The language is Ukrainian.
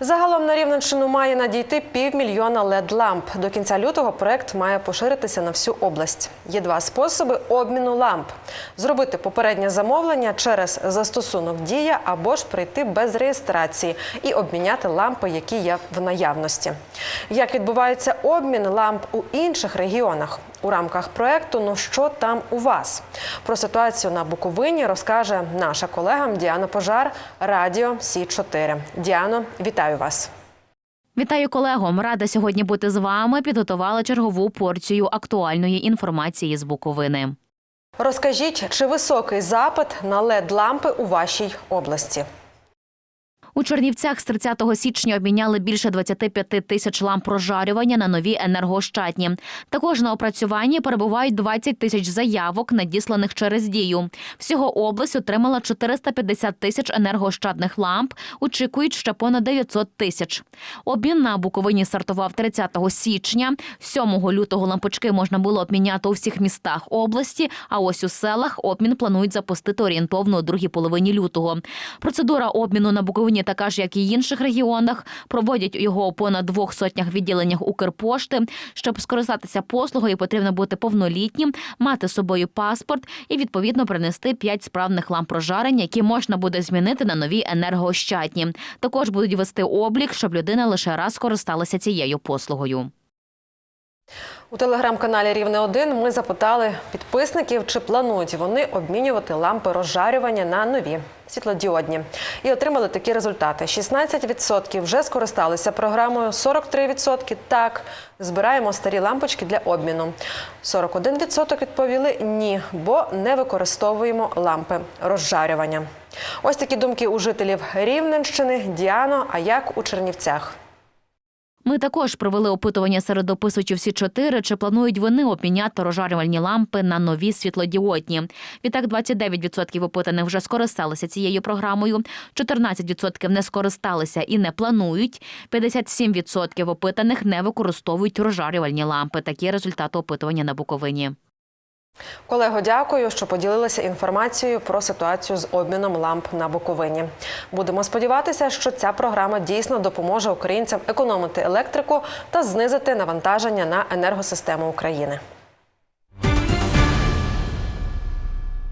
Загалом на Рівненщину має надійти півмільйона led ламп. До кінця лютого проект має поширитися на всю область. Є два способи обміну ламп: зробити попереднє замовлення через застосунок Дія або ж прийти без реєстрації і обміняти лампи, які є в наявності. Як відбувається обмін ламп у інших регіонах? У рамках проекту Ну що там у вас? Про ситуацію на Буковині розкаже наша колега Діана Пожар, Радіо Сі 4 Діано, вітаю вас. Вітаю колего. Рада сьогодні бути з вами. Підготувала чергову порцію актуальної інформації з Буковини. Розкажіть, чи високий запит на led лампи у вашій області? Чернівцях з 30 січня обміняли більше 25 тисяч ламп прожарювання на нові енергоощадні. Також на опрацюванні перебувають 20 тисяч заявок, надісланих через дію. Всього область отримала 450 тисяч енергоощадних ламп. Очікують ще понад 900 тисяч. Обмін на Буковині стартував 30 січня. 7 лютого лампочки можна було обміняти у всіх містах області. А ось у селах обмін планують запустити орієнтовно у другій половині лютого. Процедура обміну на Буковині така ж, як і інших регіонах. Проводять його у понад двох сотнях відділеннях Укрпошти. Щоб скористатися послугою, потрібно бути повнолітнім, мати з собою паспорт і відповідно принести 5 справних ламп прожарення, які можна буде змінити на нові енергоощадні. Також будуть вести облік, щоб людина лише раз скористалася цією послугою. У телеграм-каналі Рівне 1 ми запитали підписників, чи планують вони обмінювати лампи розжарювання на нові світлодіодні. І отримали такі результати: 16% вже скористалися програмою, 43% так. Збираємо старі лампочки для обміну. 41% відповіли ні, бо не використовуємо лампи розжарювання. Ось такі думки у жителів Рівненщини. Діано, а як у Чернівцях? Ми також провели опитування серед описувачів всі чотири, чи планують вони обміняти розжарювальні лампи на нові світлодіодні. Відтак 29% опитаних вже скористалися цією програмою, 14% не скористалися і не планують. 57% опитаних не використовують розжарювальні лампи. Такі результати опитування на Буковині. Колего, дякую, що поділилися інформацією про ситуацію з обміном ламп на Буковині. Будемо сподіватися, що ця програма дійсно допоможе українцям економити електрику та знизити навантаження на енергосистему України.